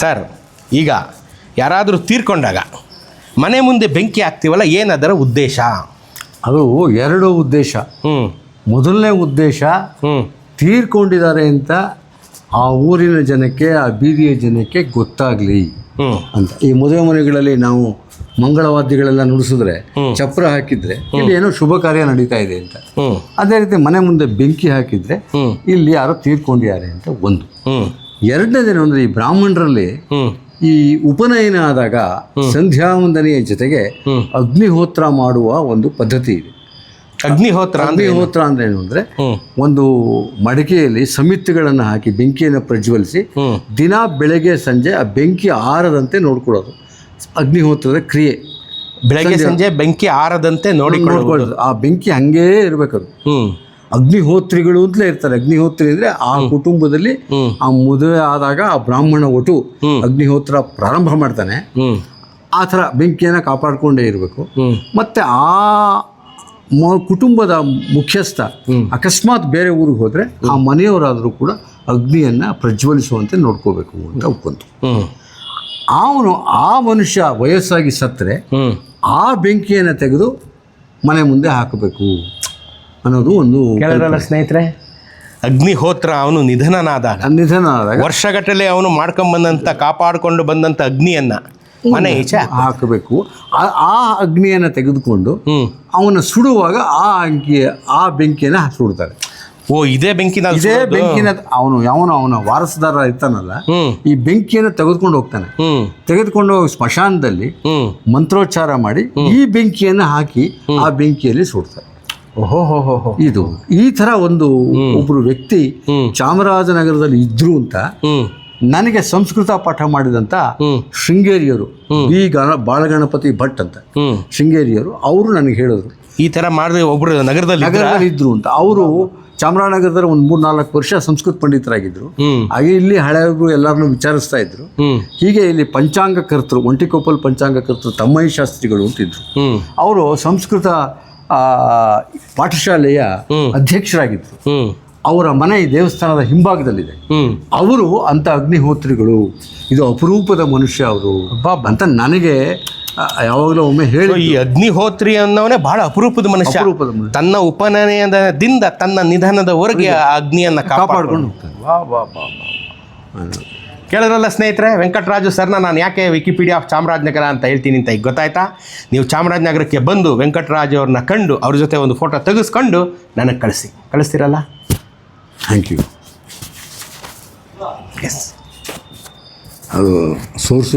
Sir ಈಗ ಯಾರಾದರೂ ತೀರ್ಕೊಂಡಾಗ ಮನೆ ಮುಂದೆ ಬೆಂಕಿ ಹಾಕ್ತೀವಲ್ಲ ಏನದರ ಉದ್ದೇಶ? ಅದು ಎರಡು ಉದ್ದೇಶ. ಹ್ಞೂ ಮೊದಲನೇ ಉದ್ದೇಶ ಹ್ಞೂ ತೀರ್ಕೊಂಡಿದ್ದಾರೆ ಅಂತ ಆ ಊರಿನ ಜನಕ್ಕೆ ಆ ಬೀದಿಯ ಜನಕ್ಕೆ ಗೊತ್ತಾಗಲಿ ಅಂತ. ಈ ಮದುವೆ ಮನೆಗಳಲ್ಲಿ ನಾವು ಮಂಗಳವಾದ್ಯಗಳೆಲ್ಲ ನುಡಿಸಿದ್ರೆ ಚಪ್ರ ಹಾಕಿದ್ರೆ ಇಲ್ಲಿ ಏನೋ ಶುಭ ಕಾರ್ಯ ನಡೀತಾ ಇದೆ ಅಂತ. ಅದೇ ರೀತಿ ಮನೆ ಮುಂದೆ ಬೆಂಕಿ ಹಾಕಿದ್ರೆ ಇಲ್ಲಿ ಯಾರೋ ತೀರ್ಕೊಂಡಿದ್ದಾರೆ ಅಂತ ಒಂದು. ಎರಡನೇದೇನು ಅಂದರೆ ಈ ಬ್ರಾಹ್ಮಣರಲ್ಲಿ ಈ ಉಪನಯನ ಆದಾಗ ಸಂಧ್ಯಾ ವಂದನೆಯ ಜೊತೆಗೆ. ಅಗ್ನಿಹೋತ್ರ ಮಾಡುವ ಒಂದು ಪದ್ಧತಿ ಇದೆ. ಅಗ್ನಿಹೋತ್ರ ಅಗ್ನಿಹೋತ್ರ ಅಂದ್ರೆ ಏನು ಅಂದ್ರೆ ಒಂದು ಮಡಿಕೆಯಲ್ಲಿ ಸಮಿತಿಗಳನ್ನು ಹಾಕಿ ಬೆಂಕಿಯನ್ನು ಪ್ರಜ್ವಲಿಸಿ ದಿನ ಬೆಳಗ್ಗೆ ಸಂಜೆ ಆ ಬೆಂಕಿ ಆರದಂತೆ ನೋಡ್ಕೊಳ್ಳೋದು. ಅಗ್ನಿಹೋತ್ರದ ಕ್ರಿಯೆ. ಬೆಳಗ್ಗೆ ಸಂಜೆ ಬೆಂಕಿ ಆರದಂತೆ ನೋಡಿ ನೋಡ್ಕೊಳ್ಳೋದು. ಆ ಬೆಂಕಿ ಹಂಗೇ ಇರಬೇಕದು. ಅಗ್ನಿಹೋತ್ರಿಗಳು ಅಂತಲೇ ಇರ್ತಾರೆ. ಅಗ್ನಿಹೋತ್ರಿ ಅಂದರೆ ಆ ಕುಟುಂಬದಲ್ಲಿ ಆ ಮದುವೆ ಆದಾಗ ಆ ಬ್ರಾಹ್ಮಣ ಒಟು ಅಗ್ನಿಹೋತ್ರ ಪ್ರಾರಂಭ ಮಾಡ್ತಾನೆ. ಆ ಥರ ಬೆಂಕಿಯನ್ನು ಕಾಪಾಡಿಕೊಂಡೇ ಇರಬೇಕು. ಮತ್ತೆ ಆ ಕುಟುಂಬದ ಮುಖ್ಯಸ್ಥ ಅಕಸ್ಮಾತ್ ಬೇರೆ ಊರಿಗೆ ಹೋದರೆ ಆ ಮನೆಯವರಾದರೂ ಕೂಡ ಅಗ್ನಿಯನ್ನು ಪ್ರಜ್ವಲಿಸುವಂತೆ ನೋಡ್ಕೋಬೇಕು ಅಂತ ಒಪ್ಕೊಂತು ಅವನು ಆ ಮನುಷ್ಯ ವಯಸ್ಸಾಗಿ ಸತ್ತರೆ ಆ ಬೆಂಕಿಯನ್ನು ತೆಗೆದು ಮನೆ ಮುಂದೆ ಹಾಕಬೇಕು. ಅನ್ನೋದು ಒಂದು ಸ್ನೇಹಿತರೆ? ಅಗ್ನಿಹೋತ್ರ ಅವನು ನಿಧನನಾದಾಗ ನಿಧನ ಆದಾಗ ವರ್ಷಗಟ್ಟಲೆ ಅವನು ಮಾಡ್ಕೊಂಬಂದಂಥ ಕಾಪಾಡಿಕೊಂಡು ಬಂದಂತ ಅಗ್ನಿಯನ್ನ ಮನೆ ಈಚೆ ಹಾಕಬೇಕು. ಆ- ಅಗ್ನಿಯನ್ನ ತೆಗೆದುಕೊಂಡು ಅವನ ಸುಡುವಾಗ ಆ ಅಂಕಿ ಆ ಬೆಂಕಿಯನ್ನ ಸುಡ್ತಾರೆ. ಓ ಇದೇ ಬೆಂಕಿನ ಇದೇ ಬೆಂಕಿನ ಅವನು ಯಾವನು ಅವನ ವಾರಸದಾರ ಇರ್ತಾನಲ್ಲ ಈ ಬೆಂಕಿಯನ್ನು ತೆಗೆದುಕೊಂಡು ಹೋಗ್ತಾನೆ. ತೆಗೆದುಕೊಂಡು ಹೋಗಿ ಸ್ಮಶಾನದಲ್ಲಿ ಮಂತ್ರೋಚ್ಚಾರ ಮಾಡಿ ಈ ಬೆಂಕಿಯನ್ನು ಹಾಕಿ ಆ ಬೆಂಕಿಯಲ್ಲಿ ಸುಡ್ತಾರೆ. ಇದು ಈ ತರ ಒಂದು ಒಬ್ರು ವ್ಯಕ್ತಿ ಚಾಮರಾಜನಗರದಲ್ಲಿ ಇದ್ರು ಅಂತ ನನಗೆ ಸಂಸ್ಕೃತ ಪಾಠ ಮಾಡಿದಂತ ಶೃಂಗೇರಿಯರು ಈ ಗಣ ಬಾಳಗಣಪತಿ ಭಟ್ ಅಂತ ಶೃಂಗೇರಿಯರು ಅವರು ನನಗೆ ಹೇಳಿದ್ರು. ಈ ತರ ಮಾಡಿದ ಒಬ್ರು ನಗರದಲ್ಲಿ? ನಗರದಲ್ಲಿ ಇದ್ರು ಅಂತ. ಅವರು ಚಾಮರಾಜನಗರದಲ್ಲಿ ಒಂದು ಮೂರ್ ನಾಲ್ಕು ವರ್ಷ ಸಂಸ್ಕೃತ ಪಂಡಿತರಾಗಿದ್ರು. ಹಾಗೆ ಇಲ್ಲಿ ಹಳೆಯವರು ಎಲ್ಲರನ್ನೂ ವಿಚಾರಿಸ್ತಾ ಇದ್ರು. ಹೀಗೆ ಇಲ್ಲಿ ಪಂಚಾಂಗ ಕರ್ತರು ಒಂಟಿಕೊಪ್ಪಲ್ ಪಂಚಾಂಗ ಕರ್ತರು ತಮ್ಮಯ್ಯ ಶಾಸ್ತ್ರಿಗಳು ಅಂತಿದ್ರು. ಅವರು ಸಂಸ್ಕೃತ ಆ, ಪಾಠಶಾಲೆಯ ಅಧ್ಯಕ್ಷರಾಗಿದ್ದರು ಅವರ ಮನೆ ದೇವಸ್ಥಾನದ ಹಿಂಭಾಗದಲ್ಲಿದೆ. ಅವರು ಅಂತ ಅಗ್ನಿಹೋತ್ರಿಗಳು ಇದು ಅಪರೂಪದ ಮನುಷ್ಯ ಅವರು ಅಂತ ನನಗೆ ಯಾವಾಗಲೂ ಒಮ್ಮೆ ಹೇಳಿ ಈ ಅಗ್ನಿಹೋತ್ರಿ ಅನ್ನೋವನೇ ಬಹಳ ಅಪರೂಪದ ಮನುಷ್ಯ. ಅಪರೂಪದ. ತನ್ನ ಉಪನಯನದಿಂದ ತನ್ನ ನಿಧನದವರೆಗೆ ಆ ಕಾಪಾಡಿಕೊಂಡು ಕಾಪಾಡ್ಕೊಂಡು. ವಾ ಹೋಗ್ತಾನೆ ಕೇಳಿದ್ರಲ್ಲ ಸ್ನೇಹಿತರೆ ವೆಂಕಟರಾಜು ಸರ್ನ ನಾನು ಯಾಕೆ ವಿಕಿಪೀಡಿಯಾ ಆಫ್ ಚಾಮರಾಜನಗರ ಅಂತ ಹೇಳ್ತೀನಿ ಅಂತ ಈಗ ಗೊತ್ತಾಯ್ತಾ? ನೀವು ಚಾಮರಾಜನಗರಕ್ಕೆ ಬಂದು ವೆಂಕಟರಾಜು ಅವ್ರನ್ನ ಕಂಡು ಅವ್ರ ಜೊತೆ ಒಂದು ಫೋಟೋ ತೆಗೆಸ್ಕೊಂಡು ನನಗೆ ಕಳಿಸಿ. ಕಳಿಸ್ತೀರಲ್ಲ? ಥ್ಯಾಂಕ್ ಯು ಎಸ್ ಅದು ಸೋರ್ಸು